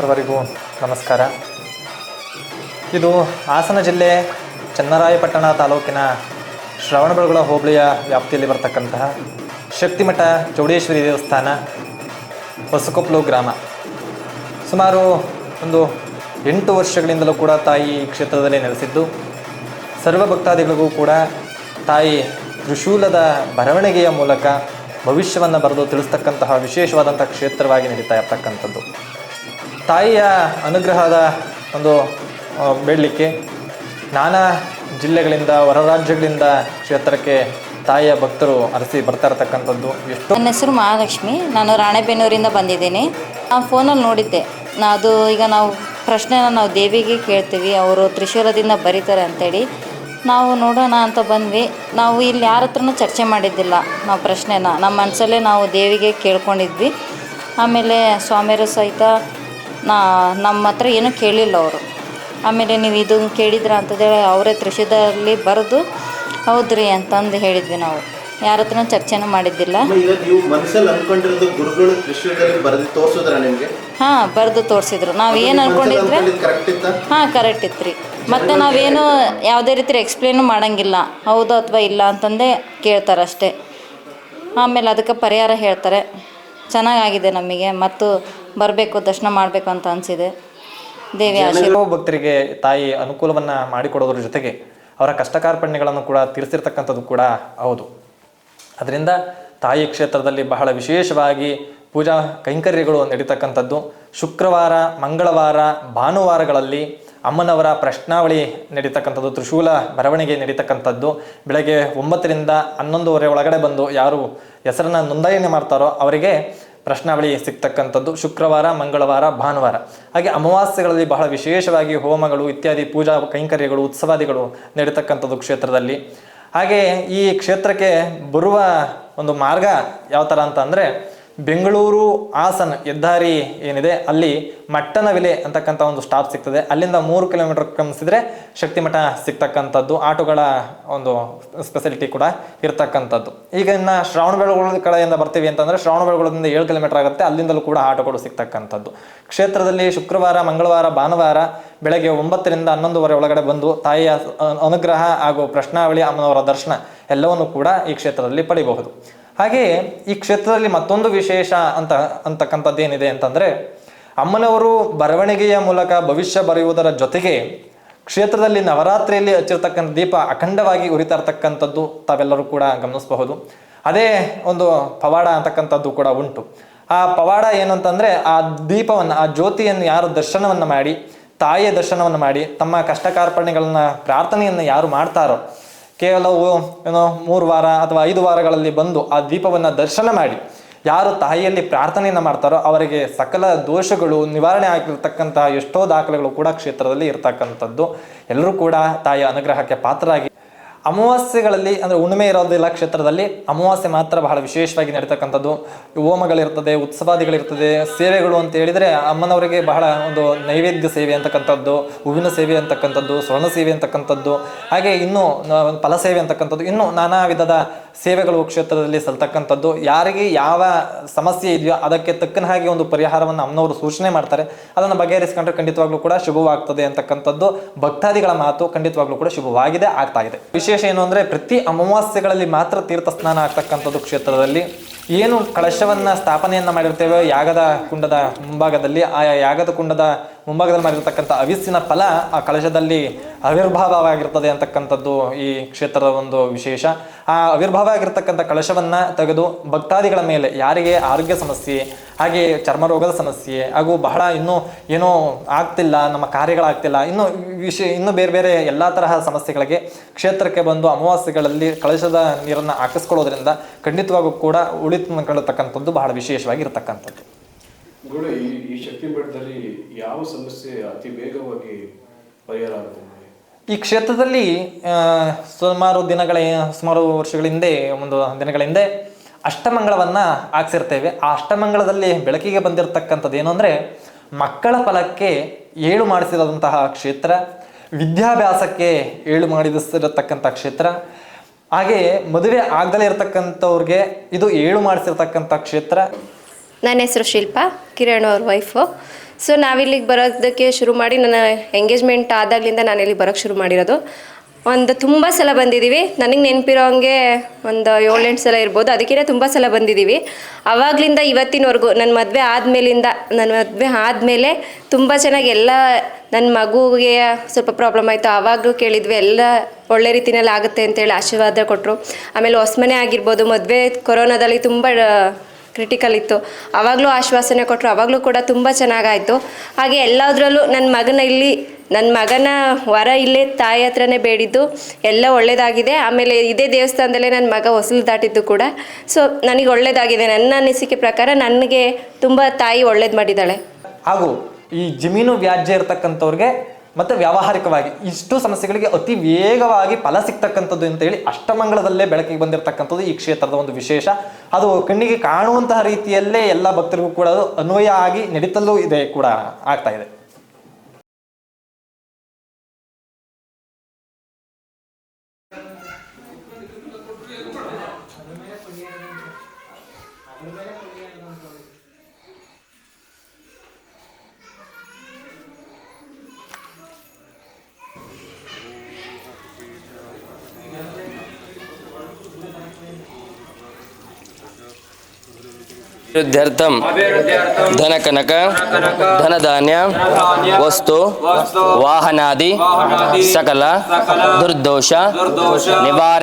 ಸರ್ವರಿಗೂ ನಮಸ್ಕಾರ. ಇದು ಹಾಸನ ಜಿಲ್ಲೆ ಚನ್ನರಾಯಪಟ್ಟಣ ತಾಲೂಕಿನ ಶ್ರವಣಬೆಳಗೊಳ ಹೋಬಳಿಯ ವ್ಯಾಪ್ತಿಯಲ್ಲಿ ಬರ್ತಕ್ಕಂತಹ ಶಕ್ತಿಮಠ ಚೌಡೇಶ್ವರಿ ದೇವಸ್ಥಾನ ಹೊಸಕೊಪ್ಲು ಗ್ರಾಮ. ಸುಮಾರು ಒಂದು ಎಂಟು ವರ್ಷಗಳಿಂದಲೂ ಕೂಡ ತಾಯಿ ಕ್ಷೇತ್ರದಲ್ಲಿ ನೆಲೆಸಿದ್ದು, ಸರ್ವ ಭಕ್ತಾದಿಗಳಿಗೂ ಕೂಡ ತಾಯಿ ತ್ರಿಶೂಲದ ಬರವಣಿಗೆಯ ಮೂಲಕ ಭವಿಷ್ಯವನ್ನು ಬರೆದು ತಿಳಿಸ್ತಕ್ಕಂತಹ ವಿಶೇಷವಾದಂಥ ಕ್ಷೇತ್ರವಾಗಿ ನಡೀತಾ ಇರ್ತಕ್ಕಂಥದ್ದು. ತಾಯಿಯ ಅನುಗ್ರಹದ ಒಂದು ಬೇಡಲಿಕ್ಕೆ ನಾನಾ ಜಿಲ್ಲೆಗಳಿಂದ, ಹೊರ ರಾಜ್ಯಗಳಿಂದ ಕ್ಷೇತ್ರಕ್ಕೆ ತಾಯಿಯ ಭಕ್ತರು ಅರಸಿ ಬರ್ತಾ ಇರತಕ್ಕಂಥದ್ದು ಎಷ್ಟು ನನ್ನ ಹೆಸರು ಮಹಾಲಕ್ಷ್ಮಿ. ನಾನು ರಾಣೆಬೆನ್ನೂರಿಂದ ಬಂದಿದ್ದೀನಿ. ಆ ಫೋನಲ್ಲಿ ನೋಡಿದ್ದೆ. ಅದು ಈಗ ನಾವು ಪ್ರಶ್ನೆನ ನಾವು ದೇವಿಗೆ ಕೇಳ್ತೀವಿ. ಅವರು ತ್ರಿಶೂಲದಿಂದ ಬರೀತಾರೆ ಅಂತೇಳಿ. ನಾವು ನೋಡೋಣ ಅಂತ ಬಂದ್ವಿ. ನಾವು ಇಲ್ಲಿ ಯಾರ ಹತ್ರನೂ ಚರ್ಚೆ ಮಾಡಿದ್ದಿಲ್ಲ ನಾವು ಪ್ರಶ್ನೆನ. ನಮ್ಮ ಮನಸ್ಸಲ್ಲೇ ನಾವು ದೇವಿಗೆ ಕೇಳ್ಕೊಂಡಿದ್ವಿ. ಆಮೇಲೆ ಸ್ವಾಮಿಯರು ಸಹಿತ ನಾ ನಮ್ಮ ಹತ್ರ ಏನೂ ಕೇಳಿಲ್ಲ ಅವರು. ಆಮೇಲೆ ನೀವು ಇದು ಕೇಳಿದ್ರ ಅಂತಂದೇಳಿ ಅವರೇ ತ್ರಿಷದಲ್ಲಿ ಬರೆದು ಹೌದ್ರಿ ಅಂತಂದು ಹೇಳಿದ್ವಿ ನಾವು. ಯಾರ ಹತ್ರನೂ ಚರ್ಚೆನೂ ಮಾಡಿದ್ದಿಲ್ಲ. ಹಾಂ ಬರೆದು ತೋರಿಸಿದ್ರು. ನಾವು ಏನು ಇತ್ತ? ಹಾಂ ಕರೆಕ್ಟ್ ಇತ್ತು ರೀ ಮತ್ತು ನಾವೇನು ಯಾವುದೇ ರೀತಿ ಎಕ್ಸ್ಪ್ಲೇನು ಮಾಡಂಗಿಲ್ಲ. ಹೌದು ಅಥವಾ ಇಲ್ಲ ಅಂತಂದೇ ಕೇಳ್ತಾರೆ ಅಷ್ಟೇ ಆಮೇಲೆ ಅದಕ್ಕೆ ಪರಿಹಾರ ಹೇಳ್ತಾರೆ. ಚೆನ್ನಾಗಾಗಿದೆ ನಮಗೆ. ಮತ್ತು ಬರಬೇಕು ದರ್ಶನ ಮಾಡಬೇಕು ಅಂತ ಅನಿಸಿದೆ. ದೇವಿ ಆಶೀರ್ವಾದ. ಭಕ್ತರಿಗೆ ತಾಯಿ ಅನುಕೂಲವನ್ನು ಮಾಡಿಕೊಡೋದ್ರ ಜೊತೆಗೆ ಅವರ ಕಷ್ಟ ಕಾರ್ಪಣ್ಯಗಳನ್ನು ಕೂಡ ತೀರಿಸಿರ್ತಕ್ಕಂಥದ್ದು ಕೂಡ ಹೌದು. ಅದರಿಂದ ತಾಯಿ ಕ್ಷೇತ್ರದಲ್ಲಿ ಬಹಳ ವಿಶೇಷವಾಗಿ ಪೂಜಾ ಕೈಂಕರ್ಯಗಳು ನಡೀತಕ್ಕಂಥದ್ದು. ಶುಕ್ರವಾರ ಮಂಗಳವಾರ ಭಾನುವಾರಗಳಲ್ಲಿ ಅಮ್ಮನವರ ಪ್ರಶ್ನಾವಳಿ ನಡೀತಕ್ಕಂಥದ್ದು ತ್ರಿಶೂಲ ಮೆರವಣಿಗೆ ನಡೀತಕ್ಕಂಥದ್ದು. ಬೆಳಗ್ಗೆ ಒಂಬತ್ತರಿಂದ ಹನ್ನೊಂದುವರೆ ಒಳಗಡೆ ಬಂದು ಯಾರು ಹೆಸರನ್ನು ನೋಂದಣಿ ಮಾಡ್ತಾರೋ ಅವರಿಗೆ ಪ್ರಶ್ನಾವಳಿ ಸಿಗ್ತಕ್ಕಂಥದ್ದು ಶುಕ್ರವಾರ, ಮಂಗಳವಾರ, ಭಾನುವಾರ. ಹಾಗೆ ಅಮಾವಾಸ್ಯೆಗಳಲ್ಲಿ ಬಹಳ ವಿಶೇಷವಾಗಿ ಹೋಮಗಳು ಇತ್ಯಾದಿ ಪೂಜಾ ಕೈಂಕರ್ಯಗಳು, ಉತ್ಸವಾದಿಗಳು ನಡೀತಕ್ಕಂಥದ್ದು ಕ್ಷೇತ್ರದಲ್ಲಿ. ಹಾಗೆ ಈ ಕ್ಷೇತ್ರಕ್ಕೆ ಬರುವ ಒಂದು ಮಾರ್ಗ ಯಾವ ಥರ ಅಂತ ಅಂದರೆ ಬೆಂಗಳೂರು ಹಾಸನ ಹೆದ್ದಾರಿ ಏನಿದೆ, ಅಲ್ಲಿ ಮಟ್ಟನ ವಿಲೆ ಅಂತಕ್ಕಂಥ ಒಂದು ಸ್ಟಾಪ್ ಸಿಗ್ತದೆ. ಅಲ್ಲಿಂದ ಮೂರು ಕಿಲೋಮೀಟರ್ ಕ್ರಮಿಸಿದ್ರೆ ಶಕ್ತಿಮಠ ಸಿಗ್ತಕ್ಕಂಥದ್ದು, ಆಟೋಗಳ ಒಂದು ಸ್ಪೆಸಿಲಿಟಿ ಕೂಡ ಇರ್ತಕ್ಕಂಥದ್ದು. ಈಗ ಇನ್ನು ಶ್ರವಣಬೆಳಗೊಳ ಕಡೆಯಿಂದ ಬರ್ತೀವಿ ಅಂತಂದರೆ ಶ್ರವಣಬೆಳಗೊಳದಿಂದ ಏಳು ಕಿಲೋಮೀಟರ್ ಆಗುತ್ತೆ, ಅಲ್ಲಿಂದಲೂ ಕೂಡ ಆಟೋಗಳು ಸಿಗ್ತಕ್ಕಂಥದ್ದು. ಕ್ಷೇತ್ರದಲ್ಲಿ ಶುಕ್ರವಾರ, ಮಂಗಳವಾರ, ಭಾನುವಾರ ಬೆಳಗ್ಗೆ ಒಂಬತ್ತರಿಂದ ಹನ್ನೊಂದುವರೆ ಒಳಗಡೆ ಬಂದು ತಾಯಿಯ ಅನುಗ್ರಹ ಹಾಗೂ ಪ್ರಶ್ನಾವಳಿ ಅಮ್ಮನವರ ದರ್ಶನ ಎಲ್ಲವನ್ನು ಕೂಡ ಈ ಕ್ಷೇತ್ರದಲ್ಲಿ ಪಡಿಬಹುದು. ಹಾಗೆಯೇ ಈ ಕ್ಷೇತ್ರದಲ್ಲಿ ಮತ್ತೊಂದು ವಿಶೇಷ ಅಂತ ಅಂತಕ್ಕಂಥದ್ದು ಏನಿದೆ ಅಂತಂದರೆ ಅಮ್ಮನವರು ಬರವಣಿಗೆಯ ಮೂಲಕ ಭವಿಷ್ಯ ಬರೆಯುವುದರ ಜೊತೆಗೆ ಕ್ಷೇತ್ರದಲ್ಲಿ ನವರಾತ್ರಿಯಲ್ಲಿ ಹಚ್ಚಿರ್ತಕ್ಕಂಥ ದೀಪ ಅಖಂಡವಾಗಿ ಉರಿತಾ ಇರ್ತಕ್ಕಂಥದ್ದು ತಾವೆಲ್ಲರೂ ಕೂಡ ಗಮನಿಸಬಹುದು. ಅದೇ ಒಂದು ಪವಾಡ ಅಂತಕ್ಕಂಥದ್ದು ಕೂಡ ಉಂಟು. ಆ ಪವಾಡ ಏನು ಅಂತಂದರೆ ಆ ದೀಪವನ್ನು, ಆ ಜ್ಯೋತಿಯನ್ನು ಯಾರು ದರ್ಶನವನ್ನು ಮಾಡಿ, ತಾಯಿಯ ದರ್ಶನವನ್ನು ಮಾಡಿ ತಮ್ಮ ಕಷ್ಟ ಕಾರ್ಪಣ್ಯಗಳನ್ನ ಪ್ರಾರ್ಥನೆಯನ್ನು ಯಾರು ಮಾಡ್ತಾರೋ ಕೇವಲವು ಏನೋ ಮೂರು ವಾರ ಅಥವಾ ಐದು ವಾರಗಳಲ್ಲಿ ಬಂದು ಆ ದೀಪವನ್ನು ದರ್ಶನ ಮಾಡಿ. ಯಾರು ತಾಯಿಯಲ್ಲಿ ಪ್ರಾರ್ಥನೆಯನ್ನು ಮಾಡ್ತಾರೋ ಅವರಿಗೆ ಸಕಲ ದೋಷಗಳು ನಿವಾರಣೆ ಆಗಿರ್ತಕ್ಕಂತಹ ಎಷ್ಟೋ ದಾಖಲೆಗಳು ಕೂಡ ಕ್ಷೇತ್ರದಲ್ಲಿ ಇರ್ತಕ್ಕಂಥದ್ದು. ಎಲ್ಲರೂ ಕೂಡ ತಾಯಿಯ ಅನುಗ್ರಹಕ್ಕೆ ಪಾತ್ರರಾಗಿ ಅಮಾವಾಸ್ಯೆಗಳಲ್ಲಿ, ಅಂದರೆ ಹುಣ್ಣಿಮೆ ಇರೋದಿಲ್ಲ ಕ್ಷೇತ್ರದಲ್ಲಿ, ಅಮಾವಾಸ್ಯೆ ಮಾತ್ರ ಬಹಳ ವಿಶೇಷವಾಗಿ ನಡೀತಕ್ಕಂಥದ್ದು. ಹೋಮಗಳಿರ್ತದೆ, ಉತ್ಸವಾದಿಗಳಿರ್ತದೆ, ಸೇವೆಗಳು ಅಂತ ಹೇಳಿದರೆ ಅಮ್ಮನವರಿಗೆ ಬಹಳ ಒಂದು ನೈವೇದ್ಯ ಸೇವೆ ಅಂತಕ್ಕಂಥದ್ದು, ಹೂವಿನ ಸೇವೆ ಅಂತಕ್ಕಂಥದ್ದು, ಸ್ವರ್ಣ ಸೇವೆ ಅಂತಕ್ಕಂಥದ್ದು. ಹಾಗೆ ಇನ್ನೂ ಫಲ ಸೇವೆ ಅಂತಕ್ಕಂಥದ್ದು. ಇನ್ನೂ ನಾನಾ ವಿಧದ ಸೇವೆಗಳು ಕ್ಷೇತ್ರದಲ್ಲಿ ಸಲ್ತಕ್ಕಂಥದ್ದು, ಯಾರಿಗೆ ಯಾವ ಸಮಸ್ಯೆ ಇದೆಯೋ ಅದಕ್ಕೆ ತಕ್ಕನ ಹಾಗೆ ಒಂದು ಪರಿಹಾರವನ್ನು ಅಮ್ಮನವರು ಸೂಚನೆ ಮಾಡ್ತಾರೆ. ಅದನ್ನು ಬಗೆಹರಿಸಿಕೊಂಡ್ರೆ ಖಂಡಿತವಾಗ್ಲೂ ಕೂಡ ಶುಭವಾಗ್ತದೆ ಅಂತಕ್ಕಂಥದ್ದು. ಭಕ್ತಾದಿಗಳ ಮಾತು ಖಂಡಿತವಾಗ್ಲೂ ಕೂಡ ಶುಭವಾಗಿದೆ, ಆಗ್ತಾ ಇದೆ. ವಿಶೇಷ ಏನು ಅಂದರೆ ಪ್ರತಿ ಅಮಾವಾಸ್ಯೆಗಳಲ್ಲಿ ಮಾತ್ರ ತೀರ್ಥ ಸ್ನಾನ ಆಗ್ತಕ್ಕಂಥದ್ದು ಕ್ಷೇತ್ರದಲ್ಲಿ. ಏನು ಕಳಶವನ್ನು ಸ್ಥಾಪನೆಯನ್ನು ಮಾಡಿರ್ತೇವೆ, ಯಾಗದ ಕುಂಡದ ಮುಂಭಾಗದಲ್ಲಿ ಆ ಯಾಗದ ಕುಂಡದ ಮುಂಭಾಗದಲ್ಲಿ ಮಾಡಿರ್ತಕ್ಕಂಥ ಅವಿಸ್ಸಿನ ಫಲ ಆ ಕಳಶದಲ್ಲಿ ಆವಿರ್ಭಾವವಾಗಿರ್ತದೆ ಅಂತಕ್ಕಂಥದ್ದು ಈ ಕ್ಷೇತ್ರದ ಒಂದು ವಿಶೇಷ. ಆ ಅವಿರ್ಭಾವ ಆಗಿರ್ತಕ್ಕಂಥ ಕಳಶವನ್ನ ತೆಗೆದು ಭಕ್ತಾದಿಗಳ ಮೇಲೆ ಯಾರಿಗೆ ಆರೋಗ್ಯ ಸಮಸ್ಯೆ, ಹಾಗೆ ಚರ್ಮ ರೋಗದ ಸಮಸ್ಯೆ, ಹಾಗೂ ಬಹಳ ಇನ್ನೂ ಏನೋ ಆಗ್ತಿಲ್ಲ, ನಮ್ಮ ಕಾರ್ಯಗಳಾಗ್ತಿಲ್ಲ, ಇನ್ನು ವಿಷಯ ಇನ್ನು ಬೇರೆ ಬೇರೆ ಎಲ್ಲ ತರಹ ಸಮಸ್ಯೆಗಳಿಗೆ ಕ್ಷೇತ್ರಕ್ಕೆ ಬಂದು ಅಮಾವಾಸ್ಯೆಗಳಲ್ಲಿ ಕಳಶದ ನೀರನ್ನು ಹಾಕಿಸ್ಕೊಳ್ಳೋದ್ರಿಂದ ಖಂಡಿತವಾಗೂ ಕೂಡ ಉಳಿತುಕೊಳ್ಳತಕ್ಕಂಥದ್ದು ಬಹಳ ವಿಶೇಷವಾಗಿ ಇರತಕ್ಕಂಥದ್ದು ಗುರುಳೆ ಈ ಈ ಶಕ್ತಿ ಮಠದಲ್ಲಿ ಯಾವ ಸಮಸ್ಯೆ ಅತಿ ವೇಗವಾಗಿ ಪರಿಹಾರ ಆಗುತ್ತೆ ಈ ಕ್ಷೇತ್ರದಲ್ಲಿ ಸುಮಾರು ದಿನಗಳ, ಸುಮಾರು ವರ್ಷಗಳ ಹಿಂದೆ, ಒಂದು ದಿನಗಳ ಹಿಂದೆ ಅಷ್ಟಮಂಗಳವನ್ನು ಹಾಕ್ಸಿರ್ತೇವೆ. ಆ ಅಷ್ಟಮಂಗಳದಲ್ಲಿ ಬೆಳಕಿಗೆ ಬಂದಿರತಕ್ಕಂಥದ್ದು ಏನು ಅಂದರೆ, ಮಕ್ಕಳ ಫಲಕ್ಕೆ ಏಳು ಮಾಡಿಸಿದಂತಹ ಕ್ಷೇತ್ರ, ವಿದ್ಯಾಭ್ಯಾಸಕ್ಕೆ ಏಳು ಮಾಡಿಸಿರತಕ್ಕಂಥ ಕ್ಷೇತ್ರ, ಹಾಗೆ ಮದುವೆ ಆಗದಲೇ ಇರತಕ್ಕಂಥವ್ರಿಗೆ ಇದು ಏಳು ಮಾಡಿಸಿರ್ತಕ್ಕಂಥ ಕ್ಷೇತ್ರ ನನ್ನ ಹೆಸರು ಶಿಲ್ಪ, ಕಿರಣ್ ಅವ್ರ ವೈಫು ಸೊ ನಾವಿಲ್ಲಿಗೆ ಬರೋದಕ್ಕೆ ಶುರು ಮಾಡಿ ನನ್ನ ಎಂಗೇಜ್ಮೆಂಟ್ ಆದಾಗಲಿಂದ ಇಲ್ಲಿ ಬರೋಕ್ಕೆ ಶುರು ಮಾಡಿರೋದು. ಒಂದು ತುಂಬ ಸಲ ಬಂದಿದ್ದೀವಿ ನನಗೆ ನೆನಪಿರೋ ಹಂಗೆ ಒಂದು ಏಳೆಂಟು ಸಲ ಇರ್ಬೋದು. ಅದಕ್ಕಿಂತ ತುಂಬ ಸಲ ಬಂದಿದ್ದೀವಿ ಆವಾಗಲಿಂದ ಇವತ್ತಿನವರೆಗೂ ನನ್ನ ಮದುವೆ ಆದಮೇಲಿಂದ ನನ್ನ ಮದುವೆ ಆದಮೇಲೆ ತುಂಬ ಚೆನ್ನಾಗಿ ಎಲ್ಲ ನನ್ನ ಮಗುಗೆ ಸ್ವಲ್ಪ ಪ್ರಾಬ್ಲಮ್ ಆಯಿತು. ಆವಾಗಲೂ ಕೇಳಿದ್ವಿ, ಎಲ್ಲ ಒಳ್ಳೆ ರೀತಿಯಲ್ಲಿ ಆಗುತ್ತೆ ಅಂತೇಳಿ ಆಶೀರ್ವಾದ ಕೊಟ್ಟರು ಆಮೇಲೆ ಹೊಸ್ಮನೆ ಆಗಿರ್ಬೋದು. ಮದುವೆ ಕೊರೋನಾದಲ್ಲಿ ತುಂಬ ಕ್ರಿಟಿಕಲ್ ಇತ್ತು. ಆವಾಗಲೂ ಆಶ್ವಾಸನೆ ಕೊಟ್ಟರು ಆವಾಗಲೂ ಕೂಡ ತುಂಬ ಚೆನ್ನಾಗಾಯಿತು. ಹಾಗೆ ಎಲ್ಲದರಲ್ಲೂ ನನ್ನ ಮಗನ ಇಲ್ಲಿ ನನ್ನ ಮಗನ ವರ ಇಲ್ಲೇ ತಾಯಿ ಹತ್ರನೇ ಬೇಡಿದ್ದು, ಎಲ್ಲ ಒಳ್ಳೆಯದಾಗಿದೆ ಆಮೇಲೆ ಇದೇ ದೇವಸ್ಥಾನದಲ್ಲೇ ನನ್ನ ಮಗ ಹೊಸಲು ದಾಟಿದ್ದು ಕೂಡ. ಸೊ ನನಗೆ ಒಳ್ಳೆಯದಾಗಿದೆ ನನ್ನ ಅನಿಸಿಕೆ ಪ್ರಕಾರ ನನಗೆ ತುಂಬ ತಾಯಿ ಒಳ್ಳೇದು ಮಾಡಿದ್ದಾಳೆ. ಹಾಗೂ ಈ ಜಮೀನು ವ್ಯಾಜ್ಯ ಇರತಕ್ಕಂಥವ್ರಿಗೆ ಮತ್ತೆ ವ್ಯಾವಹಾರಿಕವಾಗಿ ಇಷ್ಟು ಸಮಸ್ಯೆಗಳಿಗೆ ಅತಿ ವೇಗವಾಗಿ ಫಲ ಸಿಗ್ತಕ್ಕಂಥದ್ದು ಅಂತ ಹೇಳಿ ಅಷ್ಟಮಂಗಳದಲ್ಲೇ ಬೆಳಕಿಗೆ ಬಂದಿರತಕ್ಕಂಥದ್ದು ಈ ಕ್ಷೇತ್ರದ ಒಂದು ವಿಶೇಷ. ಅದು ಕಣ್ಣಿಗೆ ಕಾಣುವಂತಹ ರೀತಿಯಲ್ಲೇ ಎಲ್ಲ ಭಕ್ತರಿಗೂ ಕೂಡ ಅದು ಅನ್ವಯ ಆಗಿ ನಡೀತಲ್ಲೂ ಇದೆ ಕೂಡ ಆಗ್ತಾ ಇದೆ. ಅಭಿವೃದ್ಧ್ಯರ್ಥಂ ಧನಕನಕ ಧನಧಾನ್ಯ ವಸ್ತು ವಾಹನಾದಿ ಸಕಲ ದುರ್ದೋಷ ನಿವಾರ